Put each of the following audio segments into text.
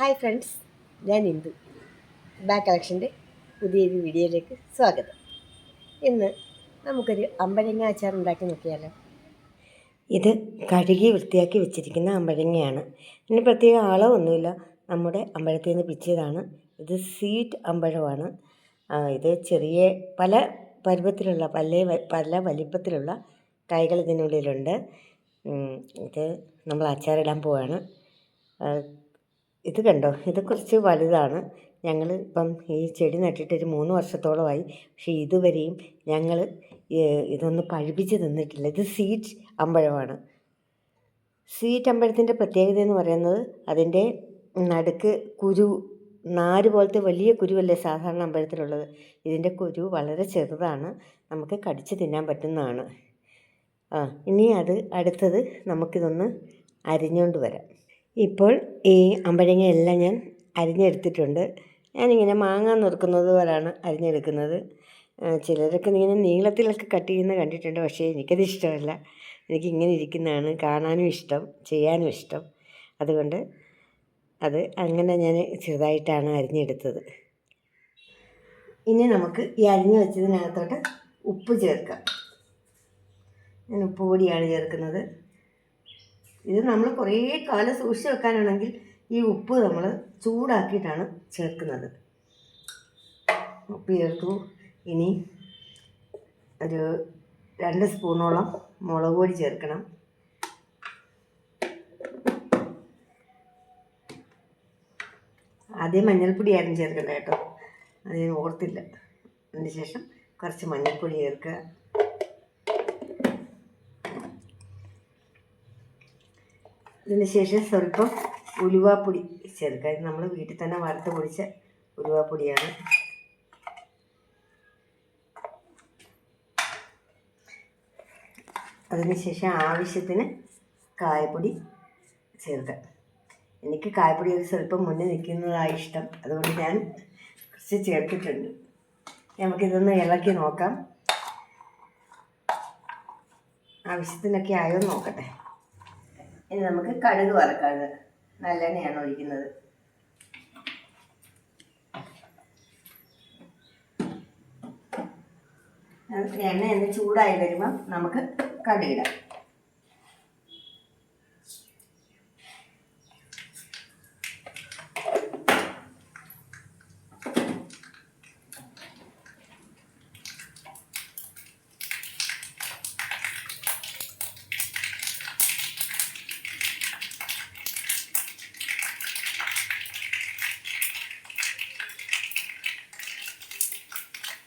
Hi friends ഞാൻ Indu. Back കളക്ഷന്റെ പുതിയൊരു വീഡിയോയിലേക്ക് സ്വാഗതം. ഇന്ന് നമുക്കൊരു അമ്പഴങ്ങ അച്ചാർ ഉണ്ടാക്കി നോക്കിയാലോ? ഇത് കഴുകി വൃത്തിയാക്കി വെച്ചിരിക്കുന്ന അമ്പഴങ്ങയാണ്. ഇതിന് പ്രത്യേക അളവൊന്നുമില്ല. നമ്മുടെ അമ്പഴത്തിൽ നിന്ന് പിച്ചിയതാണ്. ഇത് സ്വീറ്റ് അമ്പഴമാണ്. ഇത് ചെറിയ പല പരുവത്തിലുള്ള പല പല വലിപ്പത്തിലുള്ള കായ്കൾ ഇതിനുള്ളിലുണ്ട്. ഇത് നമ്മൾ അച്ചാറിടാൻ പോവാണ്. ഇത് കണ്ടോ? ഇത് കുറച്ച് വലുതാണ്. ഞങ്ങൾ ഇപ്പം ഈ ചെടി നട്ടിട്ട് ഒരു മൂന്ന് വർഷത്തോളമായി. പക്ഷേ ഇതുവരെയും ഞങ്ങൾ ഇതൊന്ന് പഴുപ്പിച്ച് തിന്നിട്ടില്ല. ഇത് സ്വീറ്റ് അമ്പഴമാണ്. സീറ്റ് അമ്പഴത്തിന്റെ പ്രത്യേകത എന്ന് പറയുന്നത് അതിന്റെ നടുക്ക് കുരു നാര് പോലത്തെ വലിയ കുരുവല്ലേ സാധാരണ അമ്പഴത്തിലുള്ളത്. ഇതിന്റെ കുരു വളരെ ചെറുതാണ്. നമുക്ക് കടിച്ച് തിന്നാൻ പറ്റുന്നതാണ്. ആ ഇനി അത് അടുത്തത് നമുക്കിതൊന്ന് അരിഞ്ഞുകൊണ്ട് വരാം. ഇപ്പോൾ ഈ അമ്പഴങ്ങ എല്ലാം ഞാൻ അരിഞ്ഞെടുത്തിട്ടുണ്ട്. ഞാനിങ്ങനെ മാങ്ങ നുറുക്കുന്നത് പോലാണ് അരിഞ്ഞെടുക്കുന്നത്. ചിലരൊക്കെ ഇങ്ങനെ നീളത്തിലൊക്കെ കട്ട് ചെയ്യുന്നത് കണ്ടിട്ടുണ്ട് പക്ഷേ എനിക്കത് ഇഷ്ടമല്ല. എനിക്ക് ഇങ്ങനെ ഇരിക്കുന്നതാണ് കാണാനും ഇഷ്ടം ചെയ്യാനും ഇഷ്ടം. അതുകൊണ്ട് അത് അങ്ങനെ ഞാൻ ചെറുതായിട്ടാണ് അരിഞ്ഞെടുത്തത്. ഇനി നമുക്ക് ഈ അരിഞ്ഞു വെച്ചതിനകത്തോട്ട് ഉപ്പ് ചേർക്കാം. ഞാൻ ഉപ്പ് പൊടിയാണ് ചേർക്കുന്നത്. ഇത് നമ്മൾ കുറേ കാലം സൂക്ഷിച്ച് വെക്കാനാണെങ്കിൽ ഈ ഉപ്പ് നമ്മൾ ചൂടാക്കിയിട്ടാണ് ചേർക്കുന്നത്. ഉപ്പ് ചേർത്തു. ഇനി ഒരു രണ്ട് സ്പൂണോളം മുളക് പൊടി ചേർക്കണം. ആദ്യം മഞ്ഞൾപ്പൊടിയായിരുന്നു ചേർക്കേണ്ടത് കേട്ടോ. അത് ഓർത്തില്ല. അതിന് ശേഷം കുറച്ച് മഞ്ഞൾപ്പൊടി ചേർക്കുക. ഇതിന് ശേഷം സ്വല്പം ഉലുവാപ്പൊടി ചേർക്കുക. നമ്മൾ വീട്ടിൽ തന്നെ വറുത്ത് പൊടിച്ച ഉലുവാപ്പൊടിയാണ്. അതിനുശേഷം ആവശ്യത്തിന് കായപ്പൊടി ചേർക്കുക. എനിക്ക് കായപ്പൊടി ഒരു സ്വല്പം മുന്നേ നിൽക്കുന്നതാണ് ഇഷ്ടം. അതുകൊണ്ട് ഞാൻ കുറച്ച് ചേർത്തിട്ടുണ്ട്. നമുക്കിതൊന്ന് ഇളക്കി നോക്കാം. ആവശ്യത്തിനൊക്കെ ആയോ നോക്കട്ടെ. ഇനി നമുക്ക് കടുക് വറക്കാണ് നല്ലെണ്ണയാണ് ഒഴിക്കുന്നത്. എണ്ണ എന്ന് ചൂടായി വരുമ്പം നമുക്ക് കടുകിടാം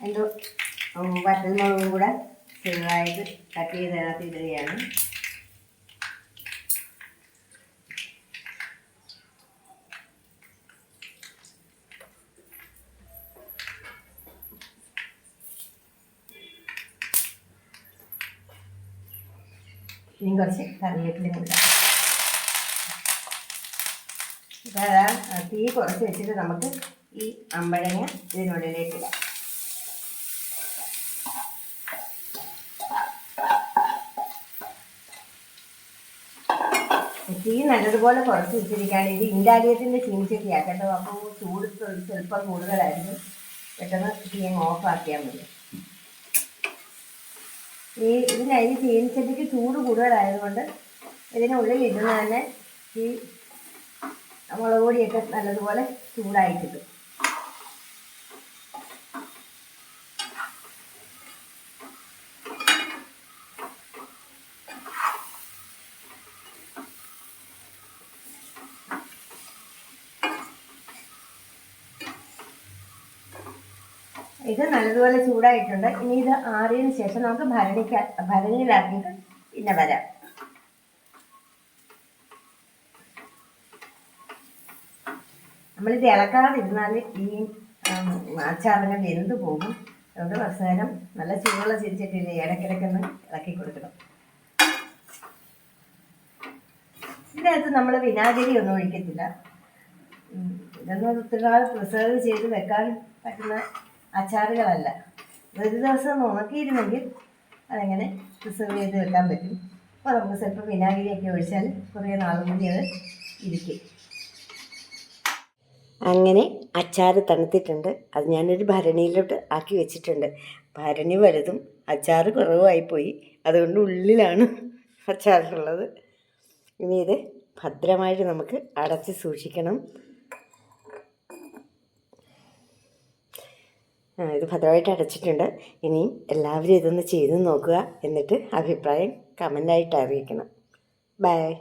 എന്റെ വറ്റൽമുളകും കൂടെ ചെറുതായിട്ട് കട്ട് ചെയ്ത് അതിനകത്ത് ഇടുകയാണ്. ഇനി കുറച്ച് കറിവേപ്പിലും കൂടെ അതാ തീ കുറച്ച് വെച്ചിട്ട് നമുക്ക് ഈ അമ്പഴങ്ങ ഇതിനുള്ളിലേക്ക് തീ നല്ലതുപോലെ കുറച്ച് വെച്ചിരിക്കുകയാണ്. ഇത് ഇൻഡാലിയത്തിന്റെ ചീനിച്ചട്ടിയാണ് കേട്ടോ അപ്പോൾ ചൂട് സ്വ- സ്വല്പം കൂടുതലായിരുന്നു പെട്ടെന്ന് തീ ഓഫ് ഓഫാക്കിയാൽ മതി. ഈ ഇതിനായി ഈ ചീനിച്ചട്ടിക്ക് ചൂട് കൂടുതലായതുകൊണ്ട് ഇതിനുള്ളിൽ ഇരുന്ന് തന്നെ ഈ മുളക് പൊടിയൊക്കെ നല്ലതുപോലെ ചൂടായി കിട്ടും. ഇത് നല്ലതുപോലെ ചൂടായിട്ടുണ്ട്. ഇനി ഇത് ആറിയതിന് ശേഷം നമുക്ക് ഭരണിക്ക ഭരണിയിലാക്കിയിട്ട് പിന്നെ വരാം. നമ്മളിത് ഇളക്കാതിരുന്നാൽ ഈ അച്ചാറിനെ വെന്ത് പോകും. അതുകൊണ്ട് നേരം നല്ല ചൂടുള്ള ചിരിച്ചിട്ടില്ലേ? ഇടയ്ക്കിടയ്ക്കൊന്ന് ഇളക്കി കൊടുക്കണം. ഇതിനകത്ത് നമ്മൾ വിനാഗിരി ഒന്നും ഒഴിക്കത്തില്ല. ഇതൊന്നും ഒത്തിരി പ്രിസർവ് ചെയ്ത് വെക്കാൻ പറ്റുന്ന അച്ചാറുകളല്ല. ഒരു ദിവസം നോക്കിയിരുന്നെങ്കിൽ അതങ്ങനെ പ്രിസർവ് ചെയ്ത് വെക്കാൻ പറ്റും. അപ്പോൾ നമുക്ക് സ്വല്പം വിനാഗിരിയൊക്കെ ഒഴിച്ചാൽ കുറേ നാളും കൂടി അത് ഇരിക്കും. അങ്ങനെ അച്ചാർ തണുത്തിട്ടുണ്ട്. അത് ഞാനൊരു ഭരണിയിലോട്ട് ആക്കി വെച്ചിട്ടുണ്ട്. ഭരണി വലുതും അച്ചാർ കുറവായിപ്പോയി. അതുകൊണ്ട് ഉള്ളിലാണ് അച്ചാറുള്ളത്. ഇനി ഇത് ഭദ്രമായിട്ട് നമുക്ക് അടച്ച് സൂക്ഷിക്കണം. ഇത് ഭദ്രമായിട്ട് അടച്ചിട്ടുണ്ട്. ഇനിയും എല്ലാവരും ഇതൊന്ന് ചെയ്ത് നോക്കുക എന്നിട്ട് അഭിപ്രായം കമന്റായിട്ട് അറിയിക്കണം. ബൈ